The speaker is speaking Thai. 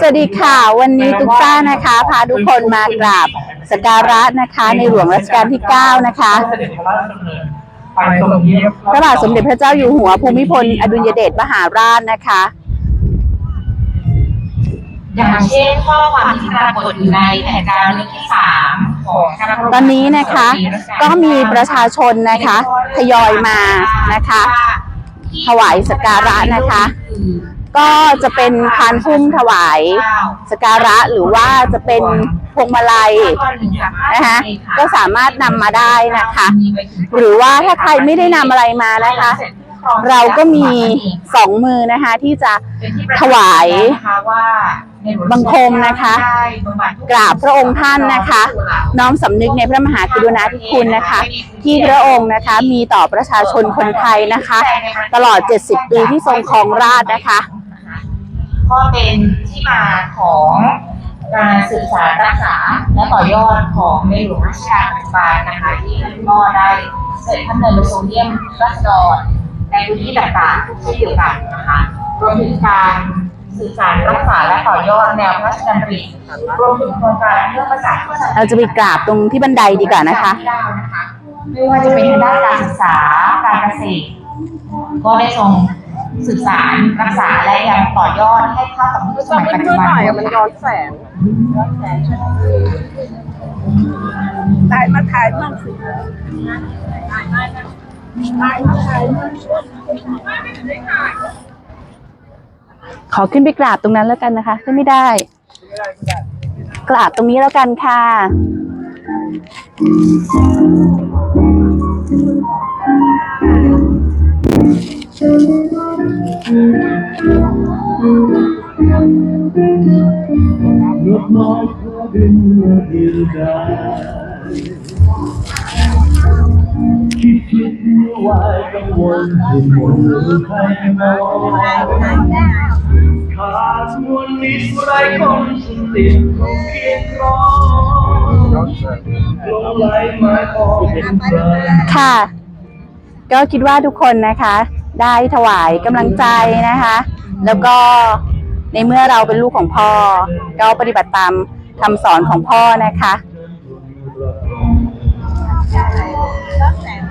สวัสดีค่ะ วันนี้ตุ๊กตานะคะ พาทุกคนมากราบสักการะนะคะ ในหลวงรัชกาลที่ 9 นะคะเสด็จพระราชดำเนินไปทรงเยี่ยมพระบาทสมเด็จพระเจ้าอยู่หัวภูมิพล อดุลยเดชมหาราชนะคะ อย่างเช่นข้อความที่ปรากฏอยู่ในแผนการเรื่องที่สามของคณะกรรมการตอนนี้นะคะ ก็มีประชาชนนะคะทยอยมานะคะ ถวายสักการะนะคะ ก็จะเป็นพานพุ่มถวายสการะหรือว่าจะเป็นพวงมาลัยนะคะก็สามารถนำมาได้นะคะ หรือว่าถ้าใครไม่ได้นำอะไรมานะคะ เราก็มีสองมือนะคะที่จะถวายบังคมนะคะ กราบพระองค์ท่านนะคะ น้อมสำนึกในพระมหากรุณาธิคุณนะคะ ที่พระองค์นะคะมีต่อประชาชนคนไทยนะคะ ตลอด 70 ปีที่ทรงครองราชนะคะ ก็เป็นที่มาของการศึกษารักษาและต่อยอดของในหลวงรัชกาลปัจจุบันนะคะที่ก็ได้เสด็จพระดำเนินไปทรงเยี่ยมราษฎรในพื้นที่ต่างๆเช่นเดียวกันนะคะรวมถึงการสื่อสารรักษาและต่อยอดแนวพระราชดำริรวมถึงโครงการเรื่องภาษาพุทธศาสนาเราจะไปกราบตรงที่บันไดดีกว่านะคะไม่ว่าจะเป็นทางด้านการศึกษาการเกษตรก็ได้ทรง สื่อสารรักษาและยังต่อยอดให้เข้ากับยุคสมัยปัจจุบันด้วยมันย้อนแสงถ่ายมาถ่ายมั่งสิถ่ายมาถ่ายมั่งขอขึ้นไปกราบตรงนั้นแล้วกันนะคะขึ้นไม่ได้ กราบตรงนี้แล้วกันค่ะ นกน้อยขอบินมาเดียวดายคิดคิดวายกังวลให้หมดหรือใครมองขาดมวลมิตรไรคนสติคงเพียงรอลงไหลไม้พอเป็นใจค่ะ ก็คิดว่าทุกคนนะคะ ได้ถวายกำลังใจนะคะ แล้วก็ในเมื่อเราเป็นลูกของพ่อ ก็ปฏิบัติตามคำสอนของพ่อนะคะย้อนแสง